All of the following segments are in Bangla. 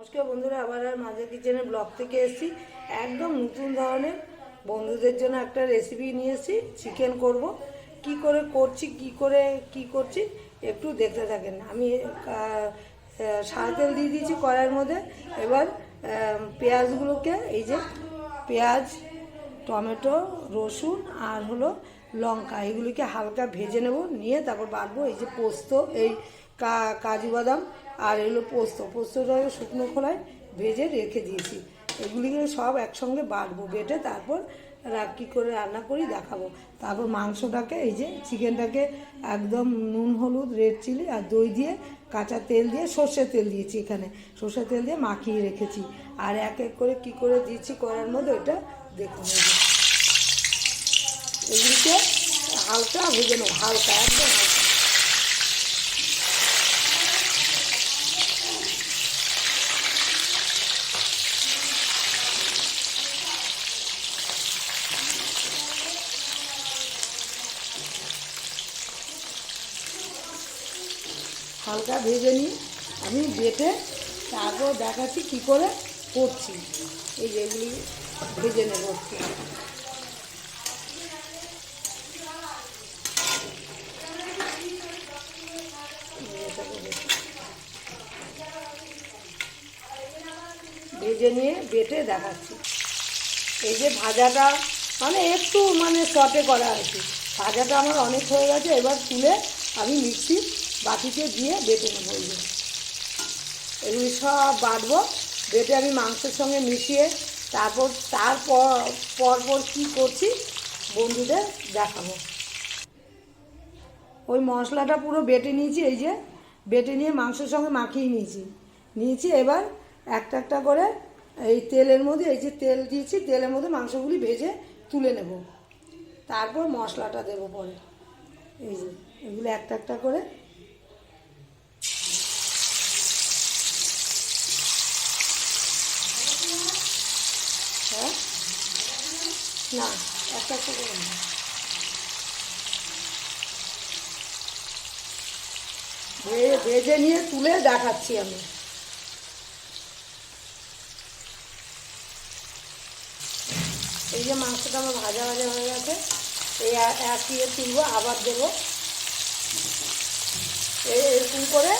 নমস্কার বন্ধুরা, আবার আর মাঝে কিচেনের ব্লগ থেকে এসেছি। একদম নতুন ধরনের বন্ধুদের জন্য একটা রেসিপি নিয়ে এসেছি চিকেন করব। কি করে করছি, কি করে, কি করছি, একটু দেখতে থাকেন। আমি সাদা তেল দিয়ে দিয়েছি কড়াইয়ের মধ্যে। এবার পেঁয়াজগুলোকে, এই যে পেঁয়াজ, টমেটো, রসুন আর হলো লঙ্কা, এগুলিকে হালকা ভেজে নেব। নিয়ে তারপর বাটবো, এই যে পোস্ত, এই কাজু বাদাম আর এগুলো পোস্ত। পোস্তটা শুকনো খোলায় ভেজে রেখে দিয়েছি। এগুলিকে সব একসঙ্গে বাটবো, বেটে তারপর কী করে রান্না করি দেখাবো। তারপর মাংসটাকে, এই যে চিকেনটাকে একদম নুন, হলুদ, রেড চিলি আর দই দিয়ে কাঁচা তেল দিয়ে সর্ষের তেল দিয়েছি এখানে। সর্ষে তেল দিয়ে মাখিয়ে রেখেছি। আর এক এক করে কি করে দিচ্ছি করার মধ্যে ওটা দেখুন এগুলিকে হালকা ভেজে নেব, হালকা, একদম হালকা। হালকা ভেজে নিয়ে আমি বেটে তারপর দেখাচ্ছি কী করে করছি। এই যে এগুলি ভেজে নেব ভেজে- নিয়ে বেটে দেখাচ্ছি। এই যে ভাজাটা মানে একটু মানে শর্টে করা আছে ভাজাটা আমার অনেক হয়ে গেছে, এবার তুলে আমি মিক্সি বাটিতে দিয়ে বেটে নেব এই এগুলি সব বাটবো, বেটে আমি মাংসের সঙ্গে মিশিয়ে তারপর তারপর, পরপর কী করছি বন্ধুদের দেখাবো। ওই মশলাটা পুরো বেটে নিয়েছি, এই যে বেটে নিয়ে মাংসের সঙ্গে মাখিয়ে নিয়েছি। নিয়েছি এবার একটা একটা করে এই তেলের মধ্যে, এই যে তেল দিয়েছি, তেলের মধ্যে মাংসগুলি ভেজে তুলে নেব। তারপর মশলাটা দেবো পরে। এই যে, এগুলো একটা একটা করে হ্যাঁ না, একটা করে ভেজে নিয়ে তুলে দেখাচ্ছি আমি। এই যে মাংসটা আমার ভাজা ভাজা হয়ে গেছে, এই এক ইয়ে তুলবো, আবার দেবো। এরকম করে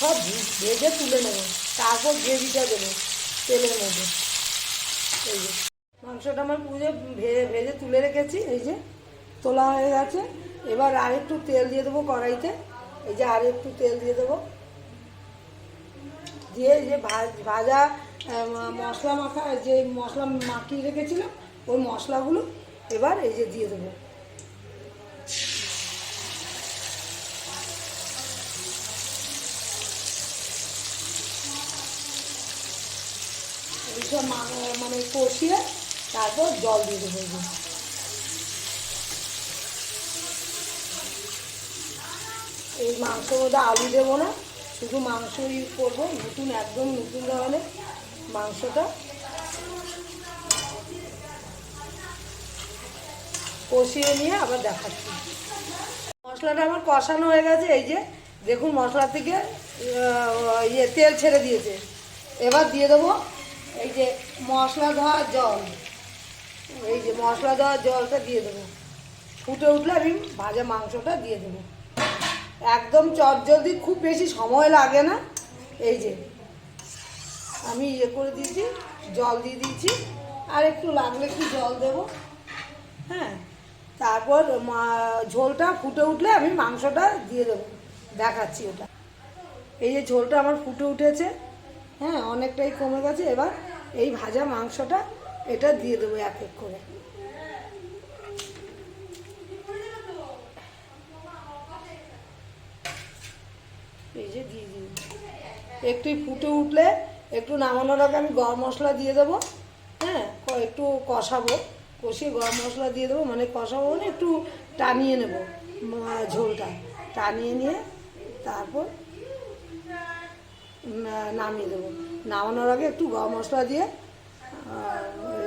সব ভেজে তুলে নেব। তারপর গ্রেভিটা দেবো, তেলের মধ্যে। এই যে। মাংসটা আমার পুজো ভেজে ভেজে তুলে রেখেছি, এই যে তোলা হয়ে গেছে। এবার আর একটু তেল দিয়ে দেবো কড়াইতে। এই যে আর একটু তেল দিয়ে দেবো। দিয়ে এই যে ভাজ- মশলা মাখা যে মশলা মাখিয়ে রেখেছিলাম, ওই মশলাগুলো এবার এই যে দিয়ে দেবো। মানে কষিয়ে তারপর জল দিয়ে দেবো। এই। মাংস মধ্যে আলু দেবো না, শুধু মাংস ইউজ করব, নতুন, একদম নতুন ধরনের মাংসটা। কষিয়ে নিয়ে আবার দেখাচ্ছি। মশলাটা আমার কষানো হয়ে গেছে, এই যে দেখুন মশলা থেকে ইয়ে তেল ছেড়ে দিয়েছে। এবার দিয়ে দেবো এই যে মশলা ধোয়া জল। এই যে মশলা দেওয়া জলটা দিয়ে দেবো। ফুটে উঠলে আমি ভাজা মাংসটা দিয়ে দেবো। একদম চটজলদি খুব বেশি সময় লাগে না। এই যে, আমি ইয়ে করে দিয়েছি, জল দিয়ে দিয়েছি। আর একটু লাগলে একটু জল দেবো। হ্যাঁ তারপর ঝোলটা ফুটে উঠলে আমি মাংসটা দিয়ে দেবো। দেখাচ্ছি ওটা। এই যে ঝোলটা আমার ফুটে উঠেছে হ্যাঁ অনেকটাই কমে গেছে। এবার এই ভাজা মাংসটা এটা দিয়ে দেবো এক এক করে। এই যে দিয়ে দিই একটু ফুটে উঠলে একটু নামানোর আগে আমি গরম মশলা দিয়ে দেবো। হ্যাঁ একটু কষাবো। কষিয়ে গরম মশলা দিয়ে দেবো মানে কষাবো মানে একটু টানিয়ে নেব ঝোলটা। টানিয়ে নিয়ে তারপর নামিয়ে দেবো। নামানোর আগে একটু গরম মশলা দিয়ে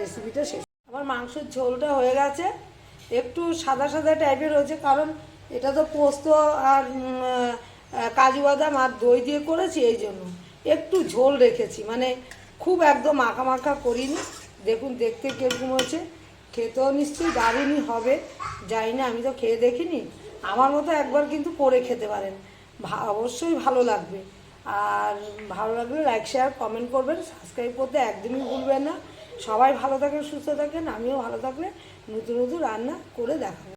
রেসিপিটা শেষ। আমার মাংসের ঝোলটা হয়ে গেছে। একটু সাদা সাদা টাইপের হয়েছে, কারণ এটা তো পোস্ত আর কাজু বাদাম আর দই দিয়ে করেছি, এই জন্য একটু ঝোল রেখেছি। মানে খুব একদম মাখা মাখা করিনি। দেখুন, দেখতে কীরকম হয়েছে। খেতেও নিশ্চয়ই দারুণই হবে। জানি না, আমি তো খেয়ে দেখিনি। আমার মতো একবার কিন্তু করে খেতে পারেন। অবশ্যই ভালো লাগবে। আর ভালো লাগলে লাইক শেয়ার কমেন্ট করবেন। সাবস্ক্রাইব করতে একদমই ভুলবেন না। সবাই ভালো থাকেন সুস্থ থাকেন আমিও ভালো থাকলে নতুন নতুন রান্না করে দেখাবো।